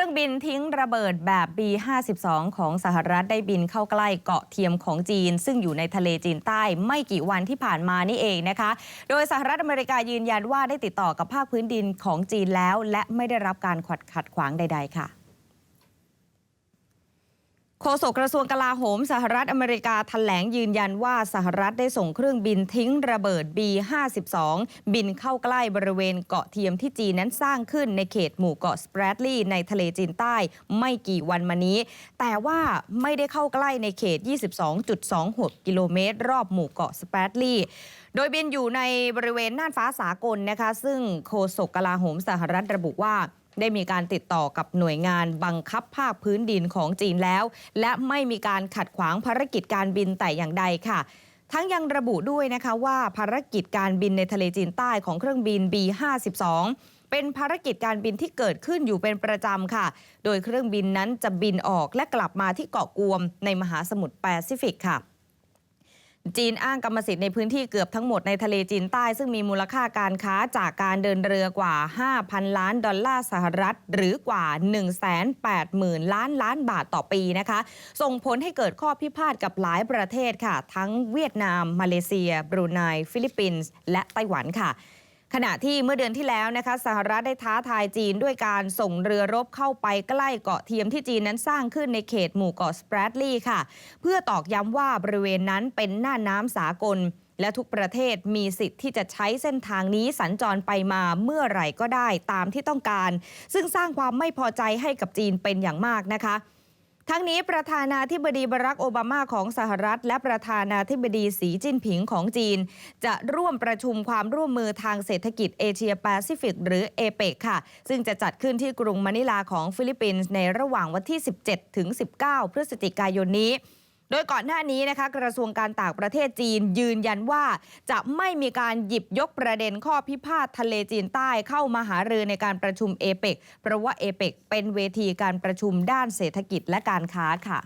ครื่องบินทิ้งระเบิดแบบ B52 ของสหรัฐได้บินเข้าใกล้เกาะเทียมของจีน ซึ่งอยู่ในทะเลจีนใต้ไม่กี่วันที่ผ่านมานี่เองนะคะ โดยสหรัฐอเมริกายืนยันว่าได้ติดต่อกับภาคพื้นดินของจีนแล้ว และไม่ได้รับการขัดขัดขวางใด ๆ ค่ะ โฆษกกระทรวงกลาโหมสหรัฐอเมริกาแถลงยืนยันว่าสหรัฐได้ส่งเครื่องบินทิ้งระเบิด B52 บินเข้าใกล้บริเวณเกาะเทียมที่จีนนั้นสร้างขึ้นในเขตหมู่เกาะสเปรดลีย์ในทะเลจีนใต้ไม่กี่วันมานี้ แต่ว่าไม่ได้เข้าใกล้ในเขต 22.26 กิโลเมตร รอบหมู่เกาะสเปรดลีย์โดยบินอยู่ในบริเวณน่านฟ้าสากลนะคะ ซึ่งโฆษกกลาโหมสหรัฐระบุว่า ได้มีการติดต่อกับหน่วยงานบังคับภาคพื้นดินของจีนแล้ว และไม่มีการขัดขวางภารกิจการบินแต่อย่างใดค่ะทั้งยังระบุด้วยนะคะว่าภารกิจการบินในทะเลจีนใต้ของเครื่องบิน B52 เป็นภารกิจการบินที่เกิดขึ้นอยู่เป็นประจำค่ะ โดยเครื่องบินนั้นจะบินออกและกลับมาที่เกาะกวมในมหาสมุทรแปซิฟิกค่ะ จีนอ้างกรรมสิทธิ์ในพื้นที่เกือบทั้งหมดในทะเลจีนใต้ ซึ่งมีมูลค่าการค้าจากการเดินเรือกว่า 5,000 ล้านดอลลาร์สหรัฐ หรือกว่า 180,000 ล้านล้านบาทต่อปีนะคะ ส่งผลให้เกิดข้อพิพาทกับหลายประเทศค่ะ ทั้งเวียดนาม มาเลเซีย บรูไนฟิลิปปินส์และไต้หวันค่ะ ขณะที่เมื่อเดือนที่แล้วนะคะสหรัฐได้ท้าทายจีนด้วยการส่งเรือรบเข้าไปใกล้เกาะเทียมที่จีนนั้นสร้างขึ้นในเขตหมู่เกาะสเปรดลีย์ค่ะ เพื่อตอกย้ำว่าบริเวณนั้นเป็นหน้าน้ำสากล และทุกประเทศมีสิทธิ์ที่จะใช้เส้นทางนี้สัญจรไปมาเมื่อไหร่ก็ได้ตามที่ต้องการ ซึ่งสร้างความไม่พอใจให้กับจีนเป็นอย่างมากนะคะ ทั้งนี้ประธานาธิบดีบารักโอบามาของสหรัฐ และประธานาธิบดีสีจิ้นผิงของจีน จะร่วมประชุมความร่วมมือทางเศรษฐกิจเอเชียแปซิฟิกหรือเอเปกค่ะ ซึ่งจะจัดขึ้นที่กรุงมะนิลาของฟิลิปปินส์ในระหว่างวันที่ 17 ถึง 19 พฤศจิกายนนี้ โดยก่อนหน้านี้นะคะกระทรวงการต่างประเทศจีนยืนยันว่าจะไม่มีการหยิบยกประเด็นข้อพิพาททะเลจีนใต้เข้ามาหารือในการประชุมเอเปกเพราะว่าเอเปกเป็นเวทีการประชุมด้านเศรษฐกิจและการค้าค่ะ